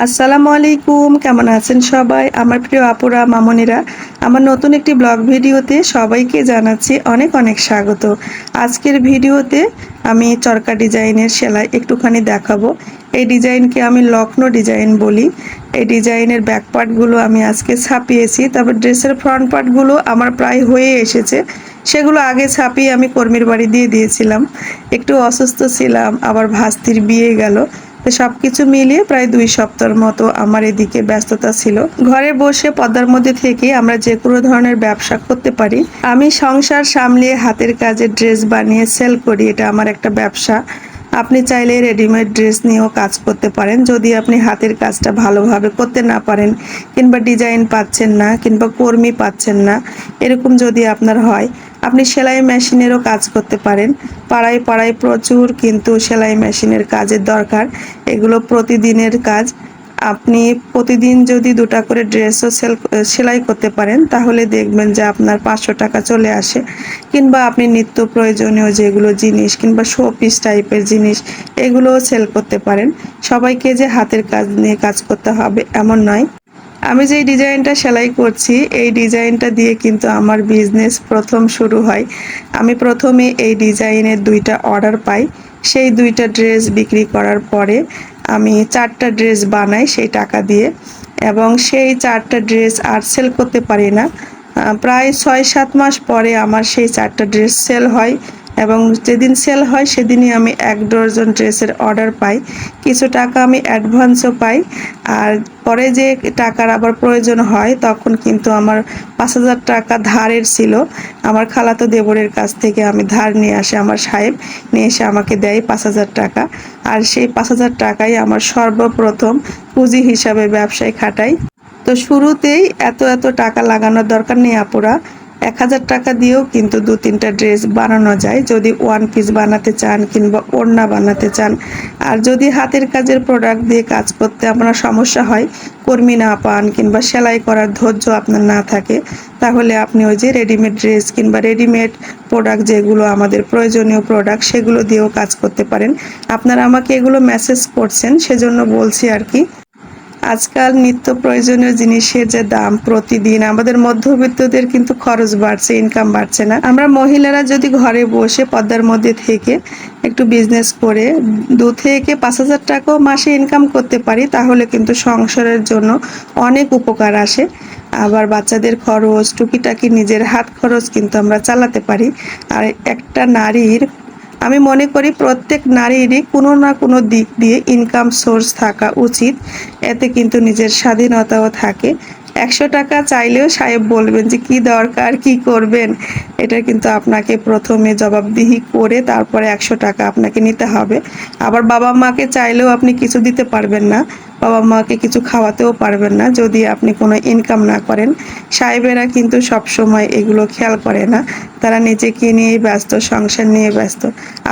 আসসালামু আলাইকুম, কেমন আছেন সবাই? আমার প্রিয় আপুরা, মামনিরা, আমার নতুন একটি ব্লগ ভিডিওতে সবাইকে জানাচ্ছি অনেক অনেক স্বাগত। আজকের ভিডিওতে আমি চরকা ডিজাইনের সেলাই একটুখানি দেখাবো। এই ডিজাইনকে আমি লখনৌ ডিজাইন বলি। এই ডিজাইনের ব্যাক পার্টগুলো আমি আজকে ছাপিয়েছি তবে ড্রেসের ফ্রন্ট পার্টগুলো আমার প্রায় হয়ে এসেছে। সেগুলো আগে ছাপিয়ে আমি কর্মীর বাড়ি দিয়ে দিয়েছিলাম। একটু অসুস্থ ছিলাম, আবার ভাস্তির বিয়ে গেল। তো সব কিছু মিলিয়ে প্রায় দুই সপ্তাহের মতো আমার এদিকে ব্যস্ততা ছিল। ঘরে বসে পদ্মার মধ্যে থেকে আমরা যে কোনো ধরনের ব্যবসা করতে পারি। আমি সংসার সামলিয়ে হাতের কাজে ড্রেস বানিয়ে সেল করি, এটা আমার একটা ব্যবসা। আপনি চাইলে রেডিমেড ড্রেস নিয়েও কাজ করতে পারেন, যদি আপনি হাতের কাজটা ভালোভাবে করতে না পারেন কিংবা ডিজাইন পাচ্ছেন না কিংবা কর্মী পাচ্ছেন না, এরকম যদি আপনার হয় আপনি সেলাই মেশিনেরও কাজ করতে পারেন। পাড়ায় পাড়ায় প্রচুর কিন্তু সেলাই মেশিনের কাজের দরকার। এগুলো প্রতিদিনের কাজ। আপনি প্রতিদিন যদি দুটা করে ড্রেসও সেল, সেলাই করতে পারেন, তাহলে দেখবেন যে আপনার পাঁচশো টাকা চলে আসে। কিংবা আপনি নিত্য প্রয়োজনীয় যেগুলো জিনিস কিংবা শো পিস টাইপের জিনিস, এগুলোও সেল করতে পারেন। সবাইকে যে হাতের কাজ নিয়ে কাজ করতে হবে, এমন নয়। আমি যে ডিজাইনটা সেলাই করছি, এই ডিজাইনটা দিয়ে কিন্তু আমার বিজনেস প্রথম শুরু হয়। আমি প্রথমে এই ডিজাইনের দুইটা অর্ডার পাই। সেই দুইটা ড্রেস বিক্রি করার পরে আমি চারটা ড্রেস বানাই সেই টাকা দিয়ে এবং সেই চারটা ড্রেস আর সেল করতে পারি না। প্রায় ছয় সাত মাস পরে আমার সেই চারটা ড্রেস সেল হয় এবং যেদিন সেল হয় সেদিনই আমি এক ডজন ড্রেসের অর্ডার পাই। কিছু টাকা আমি অ্যাডভান্সও পাই। আর পরে যে টাকার আবার প্রয়োজন হয়, তখন কিন্তু আমার পাঁচ হাজার টাকা ধারের ছিল। আমার খালাতো দেবরের কাছ থেকে আমি ধার নিয়ে আসে, আমার সাহেব নিয়ে এসে আমাকে দেয় পাঁচ হাজার টাকা। আর সেই পাঁচ হাজার টাকাই আমার সর্বপ্রথম পুঁজি হিসাবে ব্যবসায় খাটাই। তো শুরুতেই এত এত টাকা লাগানোর দরকার নেই আপুরা। এক হাজার টাকা দিয়েও কিন্তু দু তিনটা ড্রেস বানানো যায়। যদি ওয়ান পিস বানাতে চান কিংবা ওড়না বানাতে চান, আর যদি হাতের কাজের প্রোডাক্ট দিয়ে কাজ করতে আপনার সমস্যা হয়, কর্মী না পান কিংবা সেলাই করার ধৈর্য আপনার না থাকে, তাহলে আপনি ওই যে রেডিমেড ড্রেস কিংবা রেডিমেড প্রোডাক্ট যেগুলো আমাদের প্রয়োজনীয় প্রোডাক্ট সেগুলো দিয়েও কাজ করতে পারেন। আপনারা আমাকে এগুলো মেসেজ করছেন, সেজন্য বলছি আর কি। আজকাল নিত্য প্রয়োজনীয় জিনিসের যে দাম প্রতিদিন, আমাদের মধ্যবিত্তদের কিন্তু খরচ বাড়ছে ইনকাম বাড়ছে না। আমরা মহিলারা যদি ঘরে বসে পদ্মার মধ্যে থেকে একটু বিজনেস করে দু থেকে পাঁচ হাজার টাকাও মাসে ইনকাম করতে পারি, তাহলে কিন্তু সংসারের জন্য অনেক উপকার আসে। আবার বাচ্চাদের খরচ, টুকিটাকি নিজের হাত খরচ কিন্তু আমরা চালাতে পারি। আর একটা নারীর আমি মনে করি প্রত্যেক নারীরই কোনো না কোনো দিক দিয়ে ইনকাম সোর্স থাকা উচিত। এতে কিন্তু নিজের স্বাধীনতাও থাকে। একশো টাকা চাইলেও সাহেব বলবেন যে, কি দরকার? কি করবেন? এটা কিন্তু আপনাকে প্রথমে জবাবদিহি করে তারপরে একশো টাকা আপনাকে নিতে হবে। আবার বাবা মাকে চাইলেও আপনি কিছু দিতে পারবেন না। বাবা মাকে কিছু খাওয়াতেও পারবেন না। যদি আপনি কোনো ইনকাম না করেন, সাহেবেরা কিন্তু সব সময় এগুলো খেয়াল করে না। তারা নিজেকে নিয়েই ব্যস্ত, সংসার নিয়ে ব্যস্ত।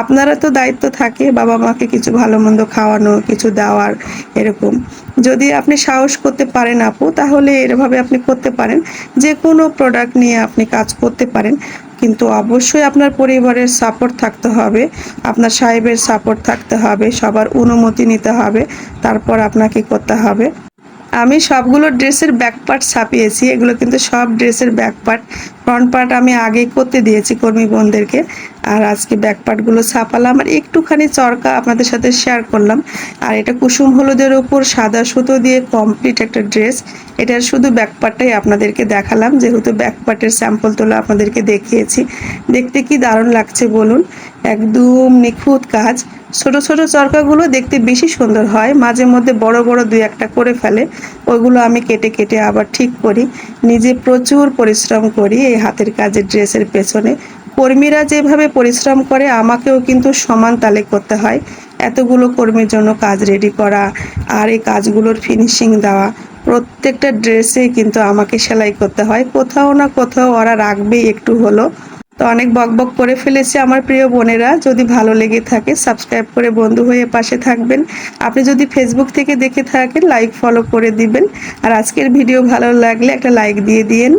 আপনারা তো দায়িত্ব থাকে বাবা মাকে কিছু ভালো মন্দ খাওয়ানো, কিছু দেওয়ার, এরকম। যদি আপনি সাহস করতে পারেন আপু, তাহলে এরভাবে আপনি করতে পারেন। যে কোনো প্রোডাক্ট নিয়ে আপনি কাজ করতে পারেন। কিন্তু অবশ্যই আপনার পরিবারের সাপোর্ট থাকতে হবে, আপনার সাহেবের সাপোর্ট থাকতে হবে, সবার অনুমতি নিতে হবে, তারপর আপনাকে করতে হবে। আমি সবগুলো ড্রেসের ব্যাকপার্ট ছাপিয়েছি, এগুলো কিন্তু সব ড্রেসের ব্যাক পার্ট ফ্রন্ট পার্ট আমি আগেই করতে দিয়েছি কর্মী বোনদেরকে। আর আজকে ব্যাক পার্টগুলো ছাপালাম। আর একটুখানি চরকা আপনাদের সাথে শেয়ার করলাম। আর এটা কুসুম হলুদের ওপর সাদা সুতো দিয়ে কমপ্লিট একটা ড্রেস এটার শুধু ব্যাক পার্টটাই আপনাদেরকে দেখালাম। যেহেতু ব্যাক পার্টের স্যাম্পল তোলা আপনাদেরকে দেখিয়েছি। দেখতে কি দারুণ লাগছে বলুন। একদম নিখুঁত কাজ। ছোট ছোট চরকাগুলো দেখতে বেশি সুন্দর হয়। মাঝে মধ্যে বড় বড় দুই একটা করে ফেলে। ওইগুলো আমি কেটে কেটে আবার ঠিক করি। নিজে প্রচুর পরিশ্রম করি। এই হাতের কাজের ড্রেসের পেছনে। কর্মীরা যেভাবে পরিশ্রম করে, আমাকেও কিন্তু সমান তালে করতে হয়। এতগুলো কর্মীর জন্য কাজ রেডি করা আর এই কাজগুলোর ফিনিশিং দেওয়া। প্রত্যেকটা ড্রেসে কিন্তু আমাকে সেলাই করতে হয়। কোথাও না কোথাও ওরা রাখবেই একটু হলো। তো অনেক বকবক করে ফেলেছি আমার প্রিয় বোনেরা। যদি ভালো লেগে থাকে সাবস্ক্রাইব করে বন্ধু হয়ে পাশে থাকবেন। আপনি যদি ফেসবুক থেকে দেখে থাকেন লাইক ফলো করে দিবেন। আর আজকের ভিডিও ভালো লাগলে একটা লাইক দিয়ে দিয়েন।